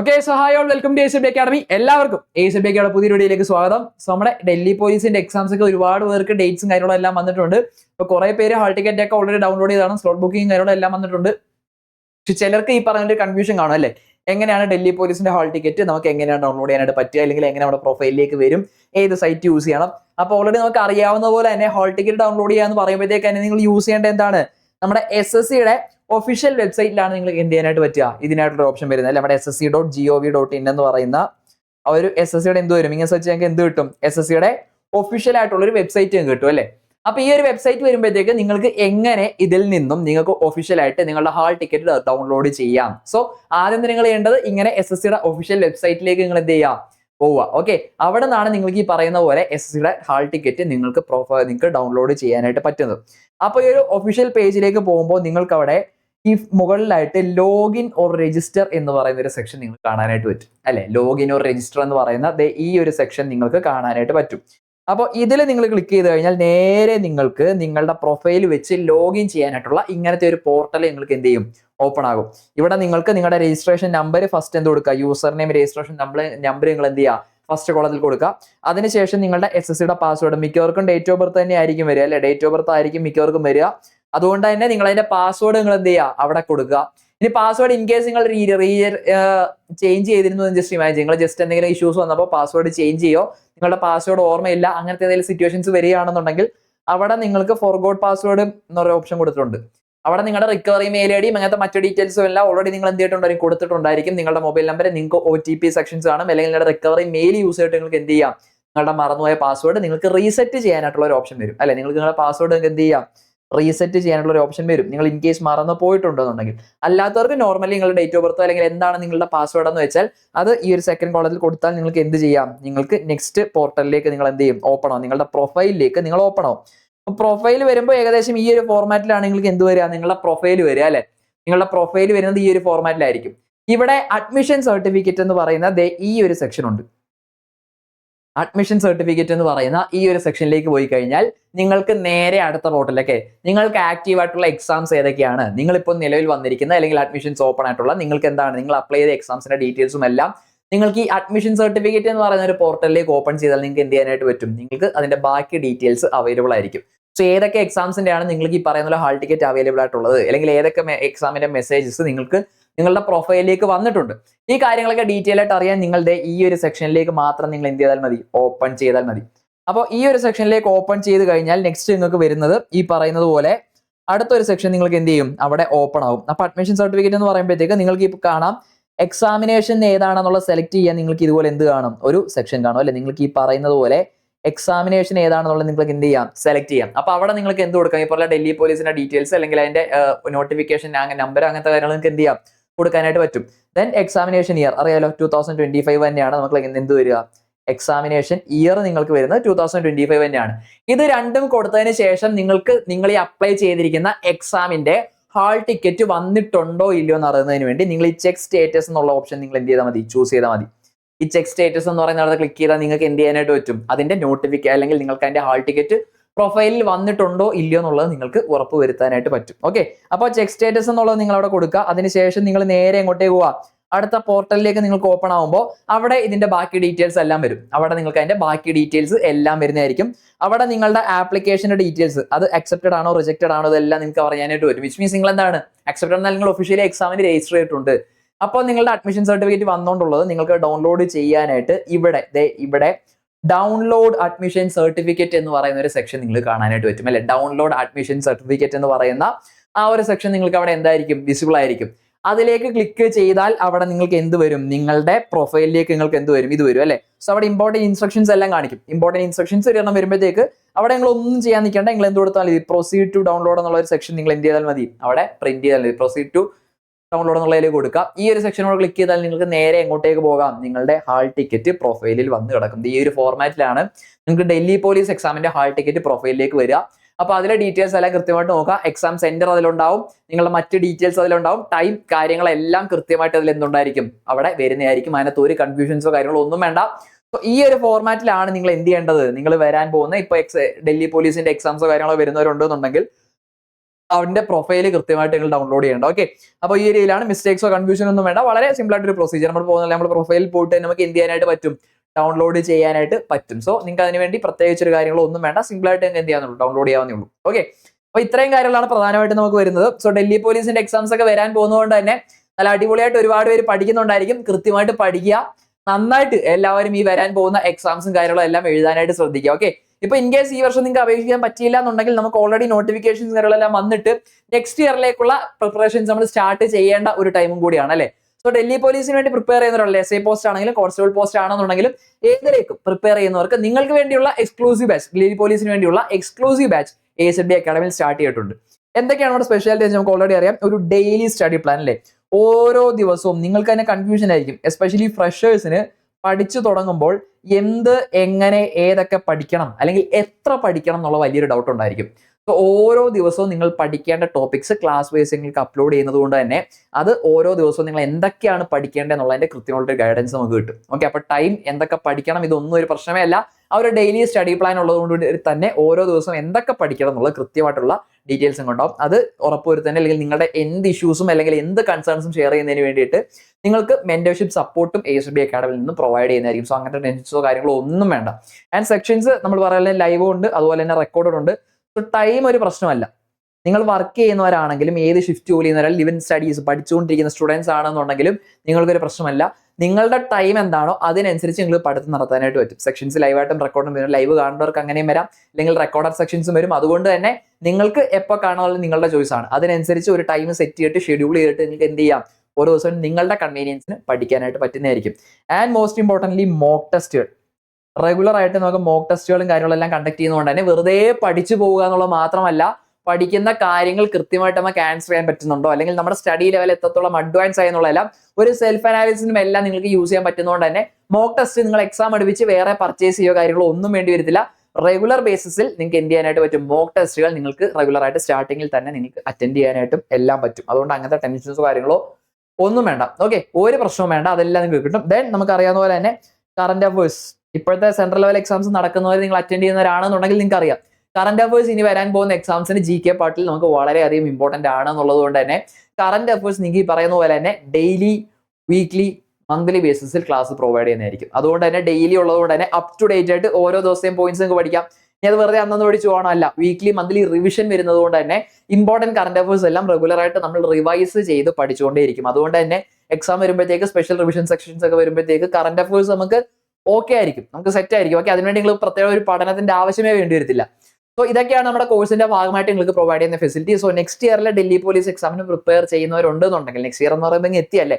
Okay so hi all welcome to S B academy എല്ലാവർക്കും S B academy പുതിയ വീഡിയോയിലേക്ക് സ്വാഗതം. സോ നമ്മുടെ ഡൽഹി പോലീസിന്റെ എക്സാംസ് ഒക്കെ ഒരുപാട് പേർക്ക് ഡേറ്റ്സും കാര്യങ്ങളും എല്ലാം വന്നിട്ടുണ്ട്. ഇപ്പൊ കുറെ പേര് ഹാൾ ടിക്കറ്റ് ഒക്കെ ഓൾറെഡി ഡൗൺലോഡ് ചെയ്താണ് സ്ലോട്ട് ബുക്കിംഗ് കാര്യങ്ങളും എല്ലാം വന്നിട്ടുണ്ട്. പക്ഷെ ചിലർക്ക് ഈ പറഞ്ഞ കൺഫ്യൂഷൻ കാണും അല്ലേ? എങ്ങനെയാണ് ഡൽഹി പോലീസിന്റെ ഹാൾ ടിക്കറ്റ് നമുക്ക് എങ്ങനെയാണ് ഡൗൺലോഡ് ചെയ്യാനായിട്ട് പറ്റുക? അല്ലെങ്കിൽ എങ്ങനെ നമ്മുടെ പ്രൊഫൈലിലേക്ക് വരും? ഏത് സൈറ്റ് യൂസ് ചെയ്യണം? അപ്പോൾ ഓൾറെഡി നമുക്ക് അറിയാവുന്ന പോലെ തന്നെ ഹാൾ ടിക്കറ്റ് ഡൗൺലോഡ് ചെയ്യാന്ന് പറയുമ്പോഴത്തേക്ക് തന്നെ നിങ്ങൾ യൂസ് ചെയ്യേണ്ട എന്താണ്? നമ്മുടെ എസ് എസ് സിയുടെ ഒഫീഷ്യൽ വെബ്സൈറ്റിലാണ് നിങ്ങൾ എന്ത് ചെയ്യാനായിട്ട് പറ്റുക? ഇതിനായിട്ടുള്ള ഓപ്ഷൻ വരുന്നത്. നമ്മുടെ S S C dot G O V dot in എന്ന് പറയുന്ന ആ ഒരു എസ് എസ് സിയുടെ എന്ത് വരും? ഇങ്ങനെ സെർച്ച് ഞങ്ങൾക്ക് എന്ത് കിട്ടും? എസ് എസ് സിയുടെ ഒഫീഷ്യൽ ആയിട്ടുള്ള ഒരു വെബ്സൈറ്റ് കിട്ടും അല്ലേ? അപ്പൊ ഈ ഒരു വെബ്സൈറ്റ് വരുമ്പോഴത്തേക്ക് നിങ്ങൾക്ക് എങ്ങനെ ഇതിൽ നിന്നും നിങ്ങൾക്ക് ഒഫീഷ്യൽ ആയിട്ട് നിങ്ങളുടെ ഹാൾ ടിക്കറ്റ് ഡൗൺലോഡ് ചെയ്യാം? സോ ആദ്യം നിങ്ങൾ ചെയ്യേണ്ടത് ഇങ്ങനെ എസ് എസ് സിയുടെ ഒഫീഷ്യൽ വെബ്സൈറ്റിലേക്ക് നിങ്ങൾ എന്ത് ചെയ്യാം? പോവുക. ഓക്കെ അവിടെ നിന്നാണ് നിങ്ങൾക്ക് ഈ പറയുന്ന പോലെ എസ് സിയുടെ ഹാൾ ടിക്കറ്റ് നിങ്ങൾക്ക് നിങ്ങൾക്ക് ഡൗൺലോഡ് ചെയ്യാനായിട്ട് പറ്റുന്നത്. അപ്പോൾ ഈ ഒരു ഒഫീഷ്യൽ പേജിലേക്ക് പോകുമ്പോൾ നിങ്ങൾക്ക് അവിടെ ഈ മുകളിലായിട്ട് ലോഗിൻ ഓർ രജിസ്റ്റർ എന്ന് പറയുന്ന ഒരു സെക്ഷൻ നിങ്ങൾക്ക് കാണാനായിട്ട് പറ്റും. അല്ലെ? ലോഗിൻ ഓർ രജിസ്റ്റർ എന്ന് പറയുന്ന ഈ ഒരു സെക്ഷൻ നിങ്ങൾക്ക് കാണാനായിട്ട് പറ്റും. അപ്പോൾ ഇതിൽ നിങ്ങൾ ക്ലിക്ക് ചെയ്ത് കഴിഞ്ഞാൽ നേരെ നിങ്ങൾക്ക് നിങ്ങളുടെ പ്രൊഫൈൽ വെച്ച് ലോഗിൻ ചെയ്യാനായിട്ടുള്ള ഇങ്ങനത്തെ ഒരു പോർട്ടൽ നിങ്ങൾക്ക് എന്ത് ചെയ്യും? ഓപ്പൺ ആകും. ഇവിടെ നിങ്ങൾക്ക് നിങ്ങളുടെ രജിസ്ട്രേഷൻ നമ്പർ ഫസ്റ്റ് എന്ത് കൊടുക്കുക? User name registration number number നിങ്ങൾ എന്ത് ചെയ്യുക? ഫസ്റ്റ് കോളത്തിൽ കൊടുക്കുക. അതിനുശേഷം നിങ്ങളുടെ എസ് എസ് സിയുടെ പാസ്വേഡ് മിക്കവർക്കും ഡേറ്റ് ഓഫ് ബർത്ത് തന്നെ ആയിരിക്കും വരിക. അല്ലെ? ഡേറ്റ് ഓഫ് ബർത്ത് ആയിരിക്കും മിക്കവർക്കും വരിക. അതുകൊണ്ട് തന്നെ നിങ്ങൾ അതിന്റെ പാസ്വേഡ് നിങ്ങൾ എന്ത് ചെയ്യുക? അവിടെ കൊടുക്കുക. ഇനി പാസ്വേഡ് ഇൻ കേസ് നിങ്ങൾ ചേഞ്ച് ചെയ്തിരുന്നു ജസ്റ്റ് ഇമാജിൻ നിങ്ങൾ ജസ്റ്റ് എന്തെങ്കിലും ഇഷ്യൂസ് വന്നപ്പോൾ പാസ്വേഡ് ചേഞ്ച് ചെയ്യോ? നിങ്ങളുടെ പാസ്വേഡ് ഓർമ്മയില്ല അങ്ങനത്തെ എന്തെങ്കിലും സിറ്റുവേഷൻസ് വരികയാണെന്നുണ്ടെങ്കിൽ അവിടെ നിങ്ങൾക്ക് ഫോർഗോഡ് പാസ്വേഡ് എന്നൊരു ഓപ്ഷൻ കൊടുത്തിട്ടുണ്ട്. അവിടെ നിങ്ങളുടെ റിക്കവറി മെയിൽ ഐ ഡിയും അങ്ങനത്തെ മറ്റു ഡീറ്റെയിൽസും എല്ലാം ഓൾറെഡി നിങ്ങൾ എന്ത് ചെയ്തിട്ടുണ്ടായിരിക്കും കൊടുത്തിട്ടുണ്ടായിരിക്കും. നിങ്ങളുടെ മൊബൈൽ നമ്പർ നിങ്ങൾക്ക് ഒ ടി പി സെക്ഷൻസ് കാണും. അല്ലെങ്കിൽ നിങ്ങളുടെ റിക്കവറി മെയിൽ യൂസ് ചെയ്തിട്ട് നിങ്ങൾക്ക് എന്ത് ചെയ്യാം? നിങ്ങളുടെ മറന്നുപോയ പാസ്വേഡ് നിങ്ങൾക്ക് റീസെറ്റ് ചെയ്യാനായിട്ടുള്ള ഒരു ഓപ്ഷൻ വരും. അല്ലെ? നിങ്ങൾക്ക് നിങ്ങളുടെ പാസ്വേഡ് നിങ്ങൾക്ക് എന്ത് ചെയ്യാം? റീസെറ്റ് ചെയ്യാനുള്ള ഒരു ഓപ്ഷൻ വരും. നിങ്ങൾ ഇൻ കേസ് മറന്ന് പോയിട്ടുണ്ടെന്നുണ്ടെങ്കിൽ. അല്ലാത്തവർക്ക് നോർമലി നിങ്ങളുടെ ഡേറ്റ് ഓഫ് ബർത്ത് അല്ലെങ്കിൽ എന്താണ് നിങ്ങളുടെ പാസ്വേഡ് എന്ന് വെച്ചാൽ അത് ഈ ഒരു സെക്കൻഡ് കോളത്തിൽ കൊടുത്താൽ നിങ്ങൾക്ക് എന്ത് ചെയ്യാം? നിങ്ങൾക്ക് നെക്സ്റ്റ് പോർട്ടലിലേക്ക് നിങ്ങൾ എന്ത് ചെയ്യും? ഓപ്പൺ ആവും. നിങ്ങളുടെ പ്രൊഫൈലിലേക്ക് നിങ്ങൾ ഓപ്പൺ ആവും. പ്രൊഫൈൽ വരുമ്പോൾ ഏകദേശം ഈ ഒരു ഫോർമാറ്റിലാണ് നിങ്ങൾക്ക് എന്ത് വരിക? നിങ്ങളുടെ പ്രൊഫൈൽ വരിക അല്ലെ? നിങ്ങളുടെ പ്രൊഫൈൽ വരുന്നത് ഈ ഒരു ഫോർമാറ്റിലായിരിക്കും ഇവിടെ അഡ്മിഷൻ സർട്ടിഫിക്കറ്റ് എന്ന് പറയുന്നത് ഈ ഒരു സെക്ഷൻ ഉണ്ട്. അഡ്മിഷൻ സർട്ടിഫിക്കറ്റ് എന്ന് പറയുന്ന ഈ ഒരു സെക്ഷനിലേക്ക് പോയി കഴിഞ്ഞാൽ നിങ്ങൾക്ക് നേരെ അടുത്ത പോർട്ടലൊക്കെ നിങ്ങൾക്ക് ആക്റ്റീവ് ആയിട്ടുള്ള എക്സാംസ് ഏതൊക്കെയാണ്? നിങ്ങളിപ്പോൾ നിലവിൽ വന്നിരിക്കുന്ന അല്ലെങ്കിൽ അഡ്മിഷൻസ് ഓപ്പൺ ആയിട്ടുള്ള നിങ്ങൾക്ക് എന്താണ്? നിങ്ങൾ അപ്ലൈ ചെയ്ത എക്സാംസിന്റെ ഡീറ്റെയിൽസും എല്ലാം നിങ്ങൾക്ക് ഈ അഡ്മിഷൻ സർട്ടിഫിക്കറ്റ് എന്ന് പറയുന്ന ഒരു പോർട്ടലിലേക്ക് ഓപ്പൺ ചെയ്താൽ നിങ്ങൾക്ക് എന്ത് ചെയ്യാനായിട്ട് പറ്റും? നിങ്ങൾക്ക് അതിന്റെ ബാക്കി ഡീറ്റെയിൽസ് അവൈലബിൾ ആയിരിക്കും. സോ ഏതൊക്കെ എക്സാംസിന്റെ ആണ് നിങ്ങൾക്ക് ഈ പറയുന്ന ഹാൾ ടിക്കറ്റ് അവൈലബിൾ ആയിട്ടുള്ളത്? അല്ലെങ്കിൽ ഏതൊക്കെ എക്സാമിന്റെ മെസ്സേജസ് നിങ്ങൾക്ക് നിങ്ങളുടെ പ്രൊഫൈലിലേക്ക് വന്നിട്ടുണ്ട്. ഈ കാര്യങ്ങളൊക്കെ ഡീറ്റെയിൽ ആയിട്ട് അറിയാൻ നിങ്ങളുടെ ഈ ഒരു സെക്ഷനിലേക്ക് മാത്രം നിങ്ങൾ എന്ത് ചെയ്താൽ മതി? ഓപ്പൺ ചെയ്താൽ മതി. അപ്പോൾ ഈ ഒരു സെക്ഷനിലേക്ക് ഓപ്പൺ ചെയ്ത് കഴിഞ്ഞാൽ നെക്സ്റ്റ് നിങ്ങൾക്ക് വരുന്നത് ഈ പറയുന്നത് പോലെ അടുത്തൊരു സെക്ഷൻ നിങ്ങൾക്ക് എന്ത് ചെയ്യും? അവിടെ ഓപ്പൺ ആവും. അപ്പോൾ അഡ്മിഷൻ സർട്ടിഫിക്കറ്റ് എന്ന് പറയുമ്പോഴത്തേക്ക് നിങ്ങൾക്ക് ഇപ്പോൾ കാണാം എക്സാമിനേഷൻ ഏതാണെന്നുള്ള സെലക്ട് ചെയ്യാൻ നിങ്ങൾക്ക് ഇതുപോലെ എന്ത് കാണും? ഒരു സെക്ഷൻ കാണും അല്ലെ? നിങ്ങൾക്ക് ഈ പറയുന്നത് പോലെ എക്സാമിനേഷൻ ഏതാണെന്നുള്ളത് നിങ്ങൾക്ക് എന്ത് ചെയ്യാം? സെലക്ട് ചെയ്യാം. അപ്പൊ അവിടെ നിങ്ങൾക്ക് എന്ത് കൊടുക്കാം? ഈ പറഞ്ഞ ഡൽഹി പോലീസിന്റെ ഡീറ്റെയിൽസ് അല്ലെങ്കിൽ അതിന്റെ നോട്ടിഫിക്കേഷൻ അങ്ങനെ നമ്പർ അങ്ങനത്തെ കാര്യങ്ങൾ നിങ്ങൾക്ക് എന്ത് ചെയ്യാം? കൊടുക്കാനായിട്ട് പറ്റും. ദെൻ എക്സാമിനേഷൻ ഇയർ അറിയാലോ ടൂ തൗസൻഡ് ട്വന്റി ഫൈവ് തന്നെയാണ് നമുക്ക് എന്ത് വരിക? എക്സാമിനേഷൻ ഇയർ നിങ്ങൾക്ക് വരുന്നത് ടൂ തൗസൻഡ് ട്വന്റി ഫൈവ് തന്നെയാണ്. ഇത് രണ്ടും കൊടുത്തതിന് ശേഷം നിങ്ങൾക്ക് നിങ്ങൾ ഈ അപ്ലൈ ചെയ്തിരിക്കുന്ന എക്സാമിന്റെ ഹാൾ ടിക്കറ്റ് വന്നിട്ടുണ്ടോ ഇല്ലയോ എന്ന് അറിയുന്നതിന് വേണ്ടി നിങ്ങൾ ഈ ചെക്ക് സ്റ്റേറ്റസ് എന്നുള്ള ഓപ്ഷൻ നിങ്ങൾ എന്ത് ചെയ്താൽ മതി? ചൂസ് ചെയ്താൽ മതി. ഈ ചെക്ക് സ്റ്റേറ്റസ് എന്ന് പറയുന്ന ക്ലിക്ക് ചെയ്താൽ നിങ്ങൾക്ക് എന്ത് ചെയ്യാനായിട്ട് പറ്റും? അതിന്റെ നോട്ടിഫിക്കേഷൻ അല്ലെങ്കിൽ നിങ്ങൾക്ക് അതിന്റെ ഹാൾ ടിക്കറ്റ് പ്രൊഫൈലിൽ വന്നിട്ടുണ്ടോ ഇല്ലയോ എന്നുള്ളത് നിങ്ങൾക്ക് ഉറപ്പ് വരുത്താനായിട്ട് പറ്റും. ഓക്കെ അപ്പോൾ ചെക്ക് സ്റ്റേറ്റസ് എന്നുള്ളത് നിങ്ങൾ അവിടെ കൊടുക്കുക. അതിനുശേഷം നിങ്ങൾ നേരെ എങ്ങോട്ടേക്ക് പോവാ? അടുത്ത പോർട്ടലിലേക്ക് നിങ്ങൾക്ക് ഓപ്പൺ ആകുമ്പോൾ അവിടെ ഇതിന്റെ ബാക്കി ഡീറ്റെയിൽസ് എല്ലാം വരും. അവിടെ നിങ്ങൾക്ക് അതിന്റെ ബാക്കി ഡീറ്റെയിൽസ് എല്ലാം വരുന്നതായിരിക്കും. അവിടെ നിങ്ങളുടെ ആപ്ലിക്കേഷന്റെ ഡീറ്റെയിൽസ് അത് അക്സെപ്റ്റഡ് ആണോ റിജക്റ്റഡ് ആണോ ഇതെല്ലാം നിങ്ങൾക്ക് അറിയാനായിട്ട് വരും. വിച്ച് മീൻസ് നിങ്ങൾ എന്താണ് അക്സെപ്റ്റഡ് എന്നാൽ നിങ്ങൾ ഒഫീഷ്യലി എക്സാമിന് രജിസ്റ്റർ ചെയ്തിട്ടുണ്ട്. അപ്പോൾ നിങ്ങളുടെ അഡ്മിഷൻ സർട്ടിഫിക്കറ്റ് വന്നുകൊണ്ടുള്ളത് നിങ്ങൾക്ക് ഡൗൺലോഡ് ചെയ്യാനായിട്ട് ഇവിടെ ഇവിടെ ഡൗൺലോഡ് അഡ്മിഷൻ സർട്ടിഫിക്കറ്റ് എന്ന് പറയുന്ന ഒരു സെക്ഷൻ നിങ്ങൾ കാണാനായിട്ട് പറ്റും അല്ലെ? ഡൗൺലോഡ് അഡ്മിഷൻ സർട്ടിഫിക്കറ്റ് എന്ന് പറയുന്ന ആ ഒരു സെക്ഷൻ നിങ്ങൾക്ക് അവിടെ എന്തായിരിക്കും? വിസിബിൾ ആയിരിക്കും. അതിലേക്ക് ക്ലിക്ക് ചെയ്താൽ അവിടെ നിങ്ങൾക്ക് എന്ത് വരും? നിങ്ങളുടെ പ്രൊഫൈലിലേക്ക് നിങ്ങൾക്ക് എന്ത് വരും? ഇത് വരും അല്ലെ? സോ അവിടെ ഇമ്പോർട്ടന്റ് ഇൻസ്ട്രക്ഷൻസ് എല്ലാം കാണിക്കും. ഇമ്പോർട്ടന്റ് ഇൻസ്ട്രക്ഷൻസ് ഒരെണ്ണം വരുമ്പോഴത്തേക്ക് അവിടെ നിങ്ങൾ ഒന്നും ചെയ്യാൻ നിൽക്കേണ്ട. നിങ്ങൾ എന്ത് കൊടുത്താൽ മതി. പ്രൊസീഡ് ടു ഡൗൺലോഡ് എന്നുള്ള ഒരു സെക്ഷൻ നിങ്ങൾ എന്ത് ചെയ്താൽ മതി. അവിടെ പ്രിന്റ് ചെയ്താൽ മതി. പ്രൊസീഡ് ടു ഡൗൺലോഡ് എന്നുള്ളതിലേക്ക് കൊടുക്കുക. ഈ ഒരു സെക്ഷനോട് ക്ലിക്ക് ചെയ്താൽ നിങ്ങൾക്ക് നേരെ എങ്ങോട്ടേക്ക് പോകാം? നിങ്ങളുടെ ഹാൾ ടിക്കറ്റ് പ്രൊഫൈലിൽ വന്ന് കിടക്കും. ഈ ഒരു ഫോർമാറ്റിലാണ് നിങ്ങൾക്ക് ഡൽഹി പോലീസ് എക്സാമിന്റെ ഹാൾ ടിക്കറ്റ് പ്രൊഫൈലിലേക്ക് വരിക. അപ്പൊ അതിലെ ഡീറ്റെയിൽസ് എല്ലാം കൃത്യമായിട്ട് നോക്കുക. എക്സാം സെന്റർ അതിലുണ്ടാവും. നിങ്ങളുടെ മറ്റ് ഡീറ്റെയിൽസ് അതിലുണ്ടാവും. ടൈം കാര്യങ്ങളെല്ലാം കൃത്യമായിട്ട് അതിൽ എന്തുണ്ടായിരിക്കും? അവിടെ വരുന്നതായിരിക്കും. അതിനകത്ത് ഒരു കൺഫ്യൂഷൻസോ കാര്യങ്ങളോ ഒന്നും വേണ്ട. ഈ ഒരു ഫോർമാറ്റിലാണ് നിങ്ങൾ എന്ത് ചെയ്യേണ്ടത്? നിങ്ങൾ വരാൻ പോകുന്ന ഇപ്പൊ ഡൽഹി പോലീസിന്റെ എക്സാംസോ കാര്യങ്ങളോ വരുന്നവരുണ്ടെന്നുണ്ടെങ്കിൽ അവന്റെ പ്രൊഫൈൽ കൃത്യമായിട്ട് നിങ്ങൾ ഡൗൺലോഡ് ചെയ്യേണ്ട. ഓക്കെ അപ്പോൾ ഈ ഏരിയയിലാണ് മിസ്റ്റേക്സോ കൺഫ്യൂഷൻ ഒന്നും വേണ്ട. വളരെ സിമ്പിൾ ആയിട്ട് ഒരു പ്രൊസീജിയർ നമ്മൾ പോകുന്നില്ല നമ്മൾ പ്രൊഫൈലിൽ പോയിട്ട് നമുക്ക് എന്ത് ചെയ്യാനായിട്ട് പറ്റും. ഡൗൺലോഡ് ചെയ്യാനായിട്ട് പറ്റും. സോ നിങ്ങൾക്ക് അതിന് വേണ്ടി കാര്യങ്ങളോ ഒന്നും വേണ്ട. സിമ്പിൾ ആയിട്ട് നിങ്ങൾക്ക് എന്ത് ചെയ്യാന്നുള്ളൂ? ഡൗൺലോഡ് ചെയ്യാവുന്നേ ഉള്ളൂ. ഓക്കെ അപ്പൊ ഇത്രയും കാര്യങ്ങളാണ് പ്രധാനമായിട്ട് നമുക്ക് വരുന്നത്. സോ ഡൽഹി പോലീസിന്റെ എക്സാംസ് ഒക്കെ വരാൻ പോകുന്നതുകൊണ്ട് തന്നെ നല്ല അടിപൊളിയായിട്ട് ഒരുപാട് പേര് പഠിക്കുന്നുണ്ടായിരിക്കും. കൃത്യമായിട്ട് പഠിക്കുക. നന്നായിട്ട് എല്ലാവരും ഈ വരാൻ പോകുന്ന എക്സാംസും കാര്യങ്ങളും എല്ലാം എഴുതാനായിട്ട് ശ്രദ്ധിക്കുക. ഓക്കെ ഇപ്പൊ ഇൻ കേസ് ഈ വർഷം നിങ്ങൾക്ക് അപേക്ഷിക്കാൻ പറ്റിയില്ല എന്നുണ്ടെങ്കിൽ നമുക്ക് ഓൾറെഡി നോട്ടിഫിക്കേഷൻസ് കാര്യങ്ങളെല്ലാം വന്നിട്ട് നെക്സ്റ്റ് ഇയറിലേക്കുള്ള പ്രിപ്പറേഷൻസ് നമ്മൾ സ്റ്റാർട്ട് ചെയ്യേണ്ട ഒരു ടൈമും കൂടിയാണ് അല്ലേ? സോ ഡൽഹി പോലീസിന് വേണ്ടി പ്രിപ്പയർ ചെയ്യുന്നവരല്ലേ? എസ് ഐ പോസ്റ്റ് ആണെങ്കിലും കോൺസ്റ്റബിൾ പോസ്റ്റ് ആണെന്നുണ്ടെങ്കിലും ഏതിലേക്കും പ്രിപ്പയർ ചെയ്യുന്നവർക്ക് നിങ്ങൾക്ക് വേണ്ടിയുള്ള എക്സ്ക്ലൂസീവ് ബാച്ച് ഡൽഹി പോലീസിന് വേണ്ടിയുള്ള exclusive batch A S B അക്കാഡമിയിൽ start ചെയ്തിട്ടുണ്ട്. എന്തൊക്കെയാണ് നമ്മുടെ സ്പെഷ്യാലിറ്റി നമുക്ക് ഓൾറെഡി അറിയാം. ഒരു ഡെയിലി സ്റ്റഡി പ്ലാൻ അല്ലേ? ഓരോ ദിവസവും നിങ്ങൾക്ക് തന്നെ കൺഫ്യൂഷൻ ആയിരിക്കും. എസ്പെഷ്യലി ഫ്രഷേഴ്സിന് പഠിച്ചു തുടങ്ങുമ്പോൾ എന്ത് എങ്ങനെ ഏതൊക്കെ പഠിക്കണം അല്ലെങ്കിൽ എത്ര പഠിക്കണം എന്നുള്ള വലിയൊരു ഡൗട്ട് ഉണ്ടായിരിക്കും. സോ ഓരോ ദിവസവും നിങ്ങൾ പഠിക്കേണ്ട ടോപ്പിക്സ് ക്ലാസ് വൈസ് നിങ്ങൾക്ക് അപ്ലോഡ് ചെയ്യുന്നത് കൊണ്ട് തന്നെ അത് ഓരോ ദിവസവും നിങ്ങൾ എന്തൊക്കെയാണ് പഠിക്കേണ്ടത് എന്നുള്ളതിന്റെ കൃത്യമായിട്ട് ഗൈഡൻസ് നമുക്ക് കിട്ടും. ഓക്കെ അപ്പൊ ടൈം എന്തൊക്കെ പഠിക്കണം ഇതൊന്നും ഒരു പ്രശ്നമേ അല്ല. ആ ഒരു ഡെയിലി സ്റ്റഡി പ്ലാൻ ഉള്ളതുകൊണ്ട് തന്നെ ഓരോ ദിവസവും എന്തൊക്കെ പഠിക്കണം എന്നുള്ള കൃത്യമായിട്ടുള്ള ഡീറ്റെയിൽസും കൊണ്ടാവും. അത് ഉറപ്പുവരുത്താൻ അല്ലെങ്കിൽ നിങ്ങളുടെ എന്ത് ഇഷ്യൂസും അല്ലെങ്കിൽ എന്ത് കൺസേൺസും ഷെയർ ചെയ്യുന്നതിന് വേണ്ടിയിട്ട് നിങ്ങൾക്ക് മെന്റർഷിപ്പ് സപ്പോർട്ടും എ എസ് ബി അക്കാഡമിയിൽ നിന്ന് പ്രൊവൈഡ് ചെയ്യുന്നതായിരിക്കും. സോ അങ്ങനത്തെ ടെൻഷൻസോ കാര്യങ്ങളോ ഒന്നും വേണ്ട. ആൻഡ് സെക്ഷൻസ് നമ്മൾ പറയുന്നത് ലൈവ് ഉണ്ട്. അതുപോലെ തന്നെ റെക്കോർഡും ഉണ്ട്. സോ ടൈം ഒരു പ്രശ്നമല്ല. നിങ്ങൾ വർക്ക് ചെയ്യുന്നവരാണെങ്കിലും ഏത് ഷിഫ്റ്റ് ജോലി ചെയ്യുന്നവരാണ് ലിവൻ സ്റ്റഡീസ് പഠിച്ചുകൊണ്ടിരിക്കുന്ന സ്റ്റുഡൻസ് ആണെന്നുണ്ടെങ്കിലും നിങ്ങൾക്കൊരു പ്രശ്നമല്ല. നിങ്ങളുടെ ടൈം എന്താണോ അതിനനുസരിച്ച് നിങ്ങൾ പഠിത്തം നടത്താനായിട്ട് പറ്റും. സെക്ഷൻസ് ലൈവായിട്ടും റെക്കോർഡും വരും. ലൈവ് കാണുന്നവർക്ക് അങ്ങനെയും വരാം. അല്ലെങ്കിൽ റെക്കോർഡഡ് സെക്ഷൻസും വരും. അതുകൊണ്ട് തന്നെ നിങ്ങൾക്ക് എപ്പോൾ കാണാനുള്ള നിങ്ങളുടെ ചോയ്സ് ആണ്. അതിനനുസരിച്ച് ഒരു ടൈം സെറ്റ് ചെയ്തിട്ട് ഷെഡ്യൂൾ ചെയ്തിട്ട് നിങ്ങൾക്ക് എന്ത് ചെയ്യാം? ഓരോ ദിവസം നിങ്ങളുടെ കൺവീനിയൻസിന് പഠിക്കാനായിട്ട് പറ്റുന്നതായിരിക്കും. ആൻഡ് മോസ്റ്റ് ഇമ്പോർട്ടന്റ്ലി മോക്ക് ടെസ്റ്റുകൾ റെഗുലർ ആയിട്ട് നമുക്ക് മോക്ക് ടെസ്റ്റുകളും കാര്യങ്ങളെല്ലാം കണ്ടക്ട് ചെയ്യുന്നതുകൊണ്ട് തന്നെ വെറുതെ പഠിച്ചു പോവുക എന്നുള്ളത് മാത്രമല്ല പഠിക്കുന്ന കാര്യങ്ങൾ കൃത്യമായിട്ട് നമുക്ക് ആൻസർ ചെയ്യാൻ പറ്റുന്നുണ്ടോ? അല്ലെങ്കിൽ നമ്മുടെ സ്റ്റഡി ലെവൽ എത്രത്തോളം അഡ്വാൻസ് ആയി എന്നുള്ളതെല്ലാം ഒരു സെൽഫ് അനാലിസിനും എല്ലാം നിങ്ങൾക്ക് യൂസ് ചെയ്യാൻ പറ്റുന്നതുകൊണ്ട് തന്നെ മോക്ക് ടെസ്റ്റ് നിങ്ങൾ എക്സാം അടുപ്പിച്ച് വേറെ പർച്ചേസ് ചെയ്യുകയോ കാര്യങ്ങളോ ഒന്നും വേണ്ടി വരത്തില്ല. റെഗുലർ ബേസിസിൽ നിങ്ങൾക്ക് എന്ത് ചെയ്യാനായിട്ട് പറ്റും? മോക്ക് ടെസ്റ്റുകൾ നിങ്ങൾക്ക് റെഗുലർ ആയിട്ട് സ്റ്റാർട്ടിങ്ങിൽ തന്നെ നിങ്ങൾക്ക് അറ്റൻഡ് ചെയ്യാനായിട്ടും എല്ലാം പറ്റും. അതുകൊണ്ട് അങ്ങനത്തെ ടെൻഷൻസ് കാര്യങ്ങളോ ഒന്നും വേണ്ട. ഓക്കെ ഒരു പ്രശ്നവും വേണ്ട. അതെല്ലാം നിങ്ങൾക്ക് കിട്ടും. ദെൻ നമുക്ക് അറിയാവുന്ന പോലെ തന്നെ കറന്റ് അഫേഴ്സ് ഇപ്പോഴത്തെ സെൻട്രൽ ലെവൽ എക്സാംസ് നടക്കുന്നവർ നിങ്ങൾ അറ്റൻഡ് ചെയ്യുന്നവരാണെന്നുണ്ടെങ്കിൽ നിങ്ങൾക്ക് അറിയാം കറന്റ് അഫേഴ്സ് ഇനി വരാൻ പോകുന്ന എക്സാംസിന് ജി കെ പാർട്ടിൽ നമുക്ക് വളരെയധികം ഇമ്പോർട്ടന്റ് ആണ് എന്നുള്ളത് കൊണ്ട് തന്നെ കറന്റ് അഫേഴ്സ് നിങ്ങൾക്ക് ഈ പറയുന്ന പോലെ തന്നെ ഡെയിലി വീക്ക്ലി മന്ത്ലി ബേസിസിൽ ക്ലാസ് പ്രൊവൈഡ് ചെയ്യുന്നതായിരിക്കും. അതുകൊണ്ട് തന്നെ ഡെയിലി ഉള്ളതുകൊണ്ട് തന്നെ അപ് ടു ഡേറ്റ് ആയിട്ട് ഓരോ ദിവസത്തെയും പോയിന്റ്സ് നിങ്ങൾക്ക് പഠിക്കാം. ഇനി അത് വെറുതെ അന്നു പഠിച്ചു പോകണമല്ല വീക്ക്ലി മന്ത്ലി റിവിഷൻ വരുന്നത് കൊണ്ട് തന്നെ ഇമ്പോർട്ടന്റ് കറന്റ് അഫേഴ്സ് എല്ലാം റെഗുലർ ആയിട്ട് നമ്മൾ റിവൈസ് ചെയ്ത് പഠിച്ചുകൊണ്ടേയിരിക്കും. അതുകൊണ്ട് തന്നെ എക്സാം വരുമ്പോഴത്തേക്ക് സ്പെഷ്യൽ റിവിഷൻ സെക്ഷൻസ് ഒക്കെ വരുമ്പോഴത്തേക്ക് കറന്റ് അഫേഴ്സ് നമുക്ക് ഓക്കെ ആയിരിക്കും. നമുക്ക് സെറ്റ് ആയിരിക്കും. ഓക്കെ അതിനുവേണ്ടി നിങ്ങൾ പ്രത്യേക ഒരു പഠനത്തിന്റെ ആവശ്യമേ വേണ്ടി വരത്തില്ല. സോ ഇതൊക്കെയാണ് നമ്മുടെ കോഴ്സിന്റെ ഭാഗമായിട്ട് നിങ്ങൾക്ക് പ്രൊവൈഡ് ചെയ്യുന്ന ഫെസിലിറ്റി സോ നെക്സ്റ്റ് ഇയറിലെ ഡൽഹി പോലീസ് എക്സാമിന് പ്രിപ്പയർ ചെയ്യുന്നവരുണ്ടെന്നുണ്ടെങ്കിൽ നെക്സ്റ്റ് ഇയർ എന്ന് പറയുമ്പോൾ എത്തിയല്ലേ?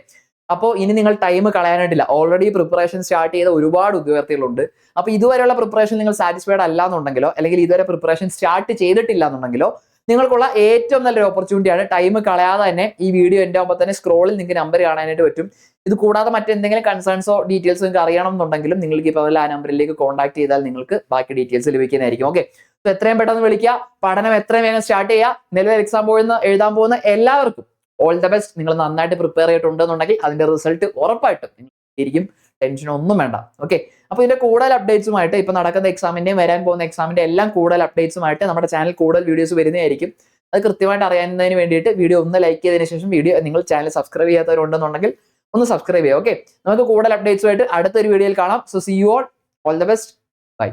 അപ്പോൾ ഇനി നിങ്ങൾ ടൈം കളയാനായിട്ടില്ല. ഓൾറെഡി പ്രിപ്പറേഷൻ സ്റ്റാർട്ട് ചെയ്ത ഒരുപാട് ഉദ്യോഗാർത്ഥികളുണ്ട്. അപ്പോൾ ഇതുവരെയുള്ള പ്രിപ്പറേഷൻ നിങ്ങൾ സാറ്റിസ്ഫൈഡ് അല്ല എന്നുണ്ടെങ്കിലോ അല്ലെങ്കിൽ ഇതുവരെ പ്രിപ്പറേഷൻ സ്റ്റാർട്ട് ചെയ്തിട്ടില്ല എന്നുണ്ടെങ്കിലോ നിങ്ങൾക്കുള്ള ഏറ്റവും നല്ലൊരു ഓപ്പർച്യൂണിറ്റിയാണ് ടൈം കളയാതെ തന്നെ ഈ വീഡിയോ എന്റെ ആകുമ്പോൾ തന്നെ സ്ക്രോളിൽ നിങ്ങൾക്ക് നമ്പർ കാണാനായിട്ട് പറ്റും. ഇത് കൂടാതെ മറ്റെന്തെങ്കിലും കൺസേൺസോ ഡീറ്റെയിൽസ് നിങ്ങൾക്ക് അറിയണം എന്നുണ്ടെങ്കിലും നിങ്ങൾക്ക് ഇപ്പോൾ ആ നമ്പറിലേക്ക് കോൺടാക്ട് ചെയ്താൽ നിങ്ങൾക്ക് ബാക്കി ഡീറ്റെയിൽസ് ലഭിക്കുന്നതായിരിക്കും. ഓക്കെ സോ എത്രയും പെട്ടെന്ന് വിളിക്കുക. പഠനം എത്രയും വേഗം സ്റ്റാർട്ട് ചെയ്യുക. നിലവിൽ എക്സാം പോകുന്ന എഴുതാൻ പോകുന്ന എല്ലാവർക്കും ഓൾ ദ ബെസ്റ്റ് നിങ്ങൾ നന്നായിട്ട് പ്രിപ്പയർ ചെയ്തിട്ടുണ്ടെന്നുണ്ടെങ്കിൽ അതിന്റെ റിസൾട്ട് ഉറപ്പായിട്ടും ഇരിക്കും ടെൻഷൻ ഒന്നും വേണ്ട. ഓക്കെ അപ്പൊ ഇതിന്റെ കൂടുതൽ അപ്ഡേറ്റ്സുമായിട്ട് ഇപ്പൊ നടക്കുന്ന എക്സാമിന്റെയും വരാൻ പോകുന്ന എക്സാമിന്റെ എല്ലാം കൂടുതൽ അപ്ഡേറ്റ്സുമായിട്ട് നമ്മുടെ ചാനൽ കൂടുതൽ വീഡിയോസ് വരുന്നതായിരിക്കും. അത് കൃത്യമായിട്ട് അറിയാവുന്നതിന് വേണ്ടിയിട്ട് വീഡിയോ ഒന്ന് ലൈക്ക് ചെയ്തതിന് ശേഷം വീഡിയോ നിങ്ങൾ ചാനൽ സബ്സ്ക്രൈബ് ചെയ്യാത്തവരുണ്ടെന്നുണ്ടെങ്കിൽ ഒന്ന് സബ്സ്ക്രൈബ് ചെയ്യുക. ഓക്കെ നമുക്ക് കൂടുതൽ അപ്ഡേറ്റ്സുമായിട്ട് അടുത്തൊരു വീഡിയോയിൽ കാണാം. So see you all all the best bye